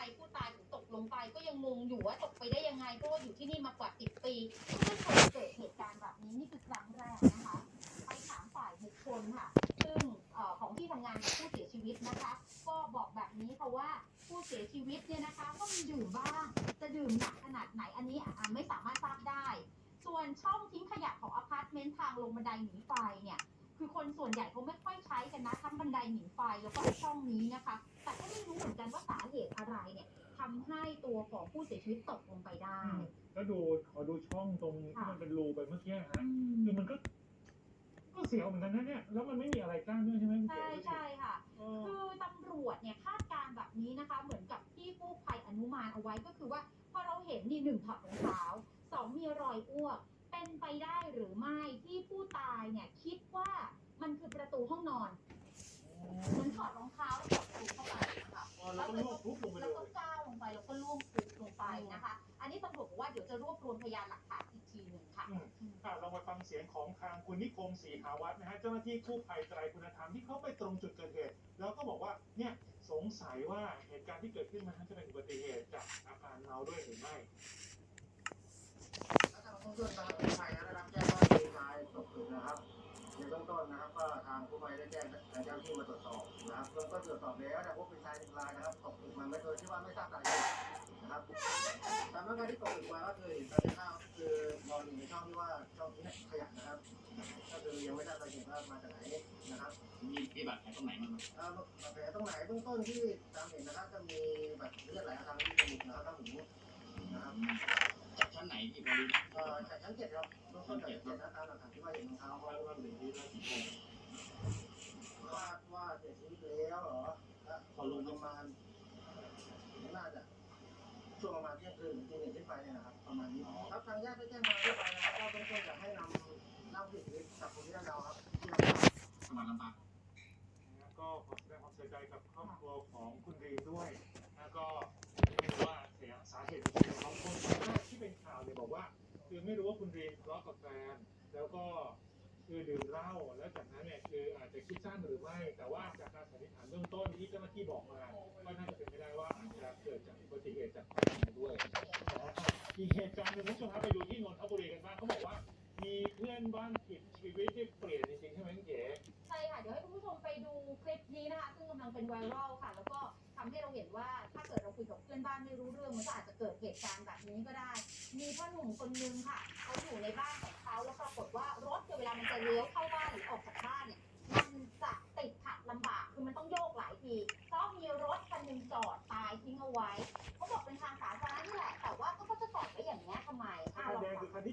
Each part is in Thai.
มผู้ตายถึงตกลงไปก็ยังงงอยู่ว่าตกไปได้ยังไงเพราะว่าอยู่ที่นี่มากว่าสิบปีไม่เคยเกิดเหตุการณ์แบบนี้นี่คือครั้งแรกนะคะไปถามฝ่ายบุคคลค่ะ ซึ่งอของที่ทำงานผู้เสียชีวิตนะคะ ก็บอกแบบนี้ค่ะว่าผู้เสียชีวิตเนี่ยนะคะก็มีดื่มบ้างจะดื่มหนักขนาดไหนอันนี้ไม่สามารถทราบได้ ส่วนช่องทิ้งขยะของอพาร์ตเมนต์ทางลงบันไดหนีไฟเนี่ยคือคนส่วนใหญ่เขาไม่ค่อยใช้กันนะทั้งบันไดหนีไฟแล้วก็ช่องนี้นะคะ แต่ก็ไม่รู้เหมือนกันว่าสาเหตุ ให้ตัวของผู้เสียชีวิตตกลงไปได้แล้วดูขอดูช่องตรงที่ค่ะ มันเป็นรูไปเมื่อกี้ฮะอืมคือมันก็ ก็เสียวเหมือนกันนะเนี่ย แล้วมันไม่มีอะไรกั้นด้วยใช่ไหมคุณใช่เก๋ใช่ค่ะ เออ คือตำรวจเนี่ยคาดการณ์แบบนี้นะคะ เหมือนกับที่กู้ภัยอนุมานเอาไว้ก็คือว่าพอเราเห็นนี่หนึ่งถอดรองเท้าสองมีรอยอ้วก เป็นไปได้หรือไม่ที่ผู้ตายเนี่ยคิดว่ามันคือประตูห้องนอนเหมือนถอดรองเท้าแล้วกดประตูเข้าไปนะคะ อ๋อแล้วก็ลวกทุบลง เรามาฟังเสียงของทางคุณนิคมศรีหาวัฒนะฮะเจ้าหน้าที่กู้ภัยไตรคุณธรรมที่เขาไปตรงจุดเกิดเหตุแล้วก็บอกว่าเนี่ยสงสัยว่าเหตุการณ์ที่เกิดขึ้นมันจะเป็นอุบัติเหตุจากอาการเมาด้วยหรือไม่ทางผู้ช่วยการกู้ภัยได้รับแจ้งว่ามีชายตกตึกนะครับในเบื้องต้นนะครับก็ทางกู้ภัยได้แจ้งทางเจ้าหน้าที่มาตรวจสอบนะครับเบื้องต้นตรวจสอบแล้วแต่พบเป็นชายหนึ่งรายนะครับตกตึกมาไม่โดยที่ว่าไม่ทราบสาเหตุ ตามร่างกายที่ตกตึกมาก็คือเห็นตามที่าพก็คือนอนอยู่ในช่องที่ว่าช่องทิ้งขยะนะครับ ก็คือยังไม่ทราบสาเหตุว่ามาจากไหนนะครับมีมีบาดแผลตรงไหนบ้างครับเอ่อบาดแผลตรงไหนเบื้องต้นที่ตามเห็นนะครับจะมีแบบเลือดไหลทางที่จมูกนะครับทางหูนะครับจากชั้นไหนที่พอรู้นะเอ่อจากชั้นเจ็ดครับเบื้องต้นจากชั้นเจ็ดนะตามหลักฐานที่ว่าเห็นรองเท้าว่าว่าเป็นที่น่าสนใจว่าว่าเสียชีวิตแล้วเหรอพอลงประมาณน่าจะช่วงประมาณ เที่ยงคืนถึงตีหนึ่งขึ้นไปเนี่ยนะครับประมาณนี้ครับทางญาติได้แจ้งมาเรียบร้อยนะครับว่าเบื้องต้นจะให้นำนำผู้เสียชีวิตกับคนที่เราครับที่เราจังหวัดลำปางนะก็ขอแสดงความเสียใจกับครอบครัวของคุณรีด้วยแล้วก็ไม่รู้ว่าเสียสาเหตุจริงๆของคนแรกที่เป็นข่าวเนี่ยบอกว่า คือไม่รู้ว่าคุณรีทะเลาะกับแฟนแล้วก็คือดื่มเหล้าแล้วจากนั้นเนี่ยคืออาจจะคิดสั้นหรือไม่ แต่ว่าจากการสันนิษฐานเบื้องต้นที่เจ้าหน้าที่บอกมาก็น่าจะเป็น อีกเหตุการณ์หนึ่งคุณผู้ชมครับไปดูที่นนทบุรีกันบ้างเขาบอกว่า มีเพื่อนบ้านผิดชีวิตที่เปลี่ยนจริงๆใช่ไหมเก๋ใช่ค่ะ เดี๋ยวให้คุณผู้ชมไปดูคลิปนี้นะคะ ซึ่งกำลังเป็นไวรัลค่ะ แล้วก็ทำให้เราเห็นว่าถ้าเกิดเราคุยกับเพื่อนบ้านไม่รู้เรื่องมันก็อาจจะเกิดเหตุการณ์แบบนี้ก็ได้ มีพ่อหนุ่มคนนึงค่ะเขาอยู่ในบ้านของเขาแล้วปรากฏว่ารถเนี่ยเวลามันจะเลี้ยวเข้าบ้านหรือออกจากบ้านเนี่ยมันจะติดขัดลำบากคือมันต้องโยกหลายทีเพราะมีรถคันหนึงจอดตายทิ้งเอาไว้เขาบอก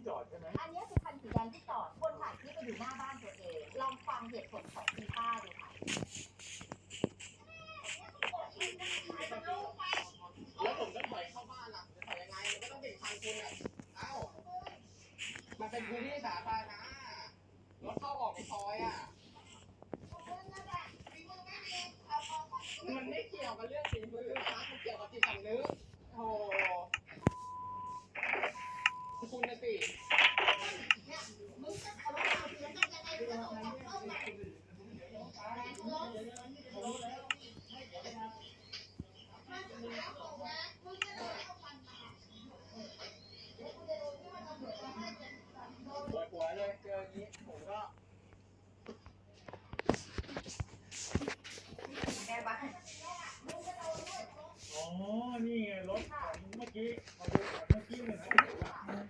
จอดใช่ไหมอันนี้คือคันสีแดงที่จอดคนถ่ายคลิปไปอยู่หน้าบ้านตัวเองลองฟังเหตุผลของคุณป้าดูค่ะแล้วผมจะถอยเข้าบ้านล่ะจะถอยยังไงมันก็ต้องเป็นทางคุณอะเอ้ามันเป็นพื้นที่สาธารณะรถเข้าออกในซอยอะ มันไม่เกี่ยวกับเรื่องฝีมือนะมันเกี่ยวกับจิตสำนึกโอ้โหคุณนะสิ ปวดหัวเลยเจออย่างนี้ผมก็อ๋อ นี่ไงรถของเมื่อกี้มาดูของเมื่อกี้เนี่ยน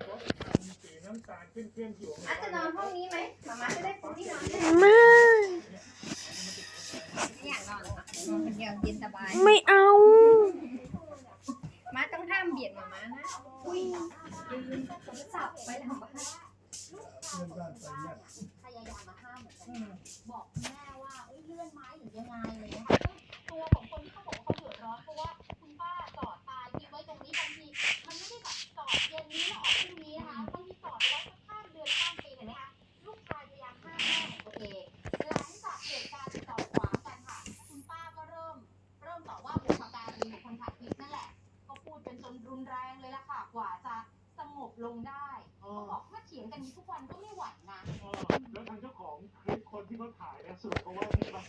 รถคันสีน้ำตาลขึ้นเครื่องอยู่อาจจะนอนห้องนี้ไหมหมามาจะได้ปูที่นอนได้ ไม่ บายไม่เอามาต้องห้ามเบียดหมามานะอุ้ยลืมสับไปทำบ้าน ถ้าเถียงกันนี้ทุกวันก็ไม่ไหวนะอ๋อแล้วทางเจ้าของคลิปคนที่เขาถ่ายเนี่ยสรุปเขาว่าไงบ้าง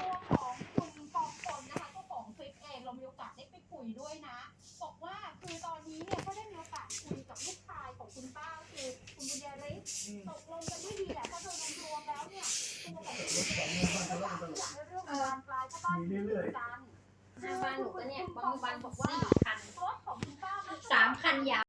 ตัวของคุณปองพลนะคะเจ้าของคลิปเองเรามีโอกาสได้ไปคุยคุยด้วยนะ บอกว่าคือตอนนี้เนี่ยก็ได้มีโอกาสคุยกับลูกชายของคุณป้าคือคุณบุญยริศตกลงกันด้วยดีแหละเพราะโดยรวมๆแล้วเนี่ยตัวของคุณบุญยริศอยากให้เรื่องมันบานปลายเพราะบ้านอยู่ติดกันหน้าบ้านหนูก็เนี่ยบางวันบอกว่าสี่คันรถของคุณป้าก็สามคันยาว